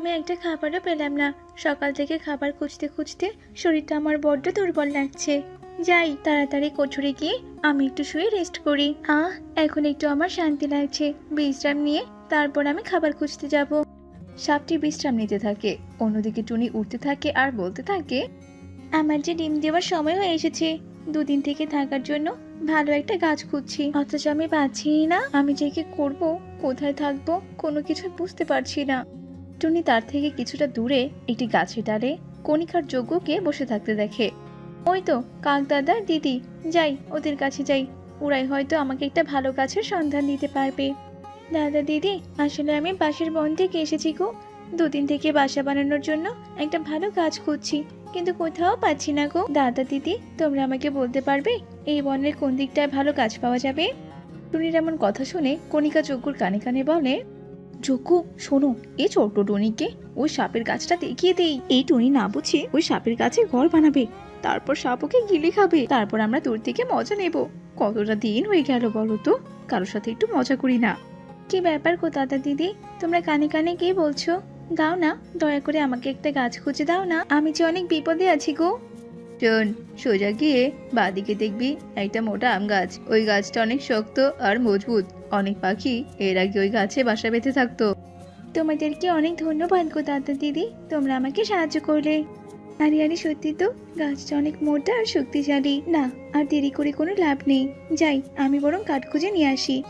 আমি একটা খাবারও পেলাম না। সকাল থেকে খাবার খুঁজতে খুঁজতে শরীরটা আমার বড্ড দুর্বল লাগছে। যাই, তাড়াতাড়ি কচুরি গিয়ে আমি একটু শুয়ে রেস্ট করি। আহ, এখন একটু আমার শান্তি লাগছে। বিশ্রাম নিয়ে তারপর আমি খাবার খুঁজতে যাব। সাপটি বিশ্রাম নিতে থাকে। অন্যদিকে টুনি উঠতে থাকে আর বলতে থাকে, আমার যে ডিম দেওয়ার সময় হয়ে এসেছে। দুদিন থেকে থাকার জন্য ভালো একটা গাছ খুঁজছি। অথচ আমি পাচ্ছি না। আমি যে কি করব? কোথায় থাকব? কোনো কিছু বুঝতে পারছি না। টুনি তার থেকে কিছুটা দূরে একটি গাছের ডালে কণিকার যজ্ঞকে বসে থাকতে দেখে। ওই তো, কাক দাদা। যাই, ওদের কাছে যাই। ওরাই হয়তো আমাকে একটা ভালো গাছের সন্ধান দিতে পারবে। দাদা দিদি, আসলে আমি বাঁশের বন থেকে এসেছি গো। দুদিন থেকে বাসা বানানোর জন্য একটা ভালো গাছ খুঁজছি, কিন্তু কোথাও পাচ্ছি না গো। দাদা দিদি, তোমরা আমাকে বলতে পারবে এই বনের কোন দিকটায় ভালো গাছ পাওয়া যাবে? টুনির এমন কথা শুনে কণিকা যজ্ঞর কানে কানে বলে যজ্ঞ, শোনো এ ছোট টুনিকে ওই সাপের গাছটা দেখিয়ে দেই। এই টুনি না বুঝে ওই সাপের গাছে ঘর বানাবে, তারপর সাপ ওকে গিলে খাবে, তারপর আমরা দূর থেকে মজা নেব। কতটা দিন হয়ে গেল বলো তো? কারোর সাথে একটু মজা করি না। কি ব্যাপার গো দাদা দিদি? তোমরা কানে কানে কি বলছো, দাও না, দয়া করে আমাকে একটা গাছ খুঁজে দাও না। আমি যে অনেক বিপদে আছি গো। শোন সোজা গিয়ে বাদিকে দেখবি একটা মোটা আম গাছ। ওই গাছটা অনেক শক্ত আর মজবুত। অনেক পাখি এর আগে ওই গাছে বাসা বেঁধে থাকতো। তোমাদেরকে অনেক ধন্যবাদ গো দাদা দিদি। তোমরা আমাকে সাহায্য করলে। আরে আরে, সত্যি তো? গাছটা অনেক মোটা আর শক্তিশালী। না, আর দেরি করে কোনো লাভ নেই। যাই, আমি বরং কাঠ খুঁজে নিয়ে আসি।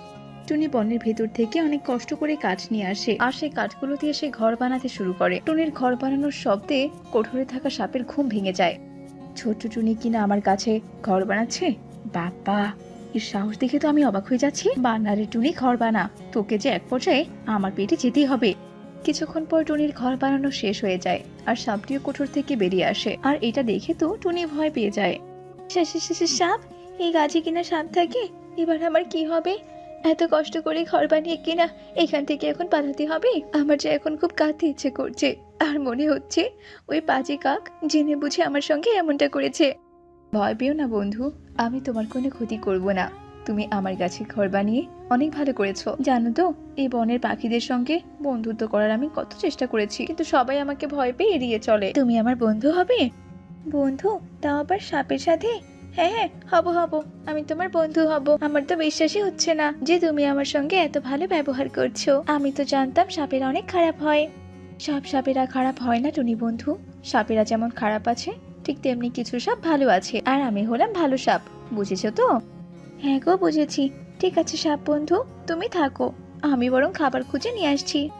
টুনি বনের ভেতর থেকে অনেক কষ্ট করে কাঠ নিয়ে আসে। আর সেই কাঠগুলো দিয়ে সে ঘর বানাতে শুরু করে। টুনির ঘর বানানোর শব্দে কোঠরে থাকা সাপের ঘুম ভেঙে যায়। ছোট্ট টুনি কিনা আমার কাছে ঘর বানাচ্ছে? বাবা, এর সাহস দেখে তো আমি অবাক হয়ে যাচ্ছি। বানারে টুনি, ঘর বানা। তোকে যে এক পর্যায়ে আমার পেটে যেতেই হবে। কিছুক্ষণ পর টুনির ঘর বানানো শেষ হয়ে যায় আর সাপটিও কোঠর থেকে বেরিয়ে আসে। আর এটা দেখে তো টুনি ভয় পেয়ে যায়। সাপ, এই গাছে কিনা সাপ থাকে? এবার আমার কি হবে? এত কষ্ট করে ঘর বানিয়ে কিনা এখান থেকে এখন পালাতে হবে? আমার যে এখন খুব কাঁদতে ইচ্ছে করছে। আর মনে হচ্ছে ওই পাজি কাক জেনে বুঝে আমার সঙ্গে এমনটা করেছে। ভয় পেও না বন্ধু, আমি তোমার কোনো ক্ষতি করব না। তুমি আমার কাছে ঘর বানিয়ে অনেক ভালো করেছ। জানো তো, এই বনের পাখিদের সঙ্গে বন্ধুত্ব করার আমি কত চেষ্টা করেছি, কিন্তু সবাই আমাকে ভয় পেয়ে এড়িয়ে চলে। তুমি আমার বন্ধু হবে? বন্ধু, তাও আবার সাপের সাথে? হ্যাঁ হ্যাঁ হব হব, আমি তোমার বন্ধু হব। আমার তো বিশ্বাসই হচ্ছে না যে তুমি আমার সঙ্গে এত ভালো ব্যবহার করছ। আমি তো জানতাম সাপের অনেক খারাপ হয়। সব সাপেরা খারাপ হয় না টুনি বন্ধু? সাপেরা যেমন খারাপ আছে, ঠিক তেমনি কিছু সাপ ভালো আছে। আর আমি হলাম ভালো সাপ, বুঝেছ তো? হ্যাঁ গো, বুঝেছি। ঠিক আছে সাপ বন্ধু, তুমি থাকো। আমি বরং খাবার খুঁজে নিয়ে আসছি।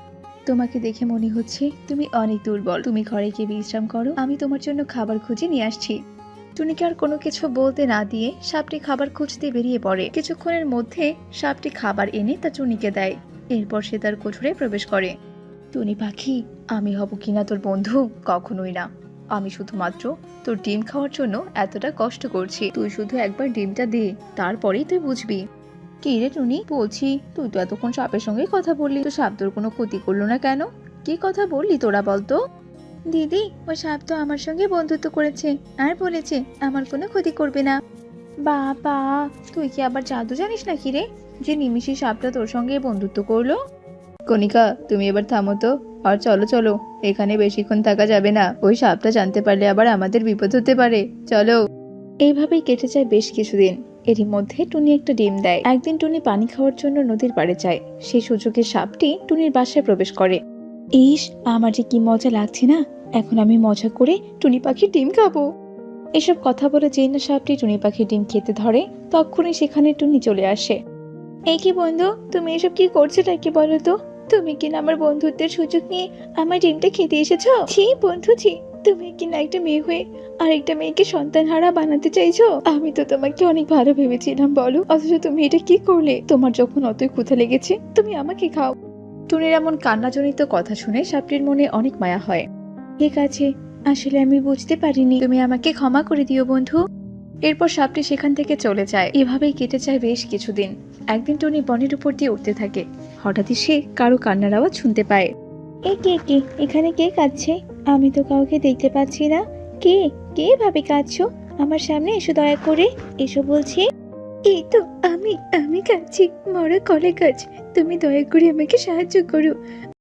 তোমাকে দেখে মনে হচ্ছে তুমি অনেক দুর্বল। তুমি ঘরে গিয়ে বিশ্রাম করো, আমি তোমার জন্য খাবার খুঁজে নিয়ে আসছি। টুনিকে আর কোনো কিছু বলতে না দিয়ে সাপটি খাবার খুঁজতে বেরিয়ে পড়ে। কিছুক্ষণের মধ্যে সাপটি খাবার এনে তা টুনিকে দেয়। এরপর সে তার কোঠরে প্রবেশ করে। টুনি পাখি, আমি হব কিনা তোর বন্ধু? কখনোই না। আমি শুধুমাত্র তোর ডিম খাওয়ার জন্য এতটা কষ্ট করছি। তুই শুধু একবার ডিমটা দে, তারপরেই তুই বুঝবি। কি রে টুনি? বলছি, তুই তো এতক্ষণ সাপের সঙ্গে কথা বললি। তো সাপ তোর কোনো ক্ষতি করল না কেন? কি কথা বললি তোরা বলতো? দিদি ও সাপ তো আমার সঙ্গে বন্ধুত্ব করেছে, আর বলেছে আমার কোনো ক্ষতি করবে না। বাবা, তুই কি আবার জাদু জানিস নাকি রে? যে নিমিষে সাপটা তোর সঙ্গে বন্ধুত্ব করল? কণিকা, তুমি এবার থামো তো। আর চলো চলো, এখানে বেশিক্ষণ থাকা যাবে না। ওই সাপটা জানতে পারলে আবার আমাদের বিপদ হতে পারে। চলো। এইভাবেই কেটে যায় বেশ কিছুদিন। এরই মধ্যে টুনি একটা ডিম দেয়। একদিন টুনি পানি খাওয়ার জন্য নদীর পাড়ে যায়। সেই সুযোগে সাপটি টুনির বাসায় প্রবেশ করে। ইস, আমার যে কি মজা লাগছে না? এখন আমি মজা করে টুনি পাখির ডিম খাব। এসব কথা বলে যেই না সাপটি টুনি পাখির ডিম খেতে ধরে, তখনই সেখানে টুনি চলে আসে। এই কি বন্ধু, তুমি এসব কি করছোটা কি বলো তো? তুমি কিনা আমার বন্ধুত্বের সুযোগ নিয়ে আমার ডিমটা খেতে এসেছ? ছি, বন্ধু, ছি। তুমি কিনা একটা মেয়ে হয়ে আর একটা মেয়েকে সন্তান হারা বানাতে চাইছো? আমি তো তোমাকে অনেক ভালো ভেবেছিলাম, বলো। অথচ তুমি এটা কি করলে? তোমার যখন অতই ক্ষুধা লেগেছে, তুমি আমাকে খাও। টুনির এমন কান্নাজনিত কথা শুনে সাপটির মনে অনেক মায়া হয়। ঠিক আছে, আসলে আমি বুঝতে পারিনি। তুমি আমাকে ক্ষমা করে দিও, বন্ধু। এরপর সাপটি সেখান থেকে চলে যায়। এভাবেই কেটে যায় বেশ কিছুদিন। একদিন টুনি বনের উপর দিয়ে উঠতে থাকে। হঠাৎই সে কারও কান্নার আওয়াজ শুনতে পায়। এ কে কে? এখানে কে কাঁদছে? আমি তো কাউকে দেখতে পাচ্ছি না। কে? কে ভাবে কাঁদছো? আমার সামনে এসো দয়া করে। এসো বলছি। এই তো আমি আমি কাঁদছি। মরা কলে গাছ তুমি দয়া করে আমাকে সাহায্য করো।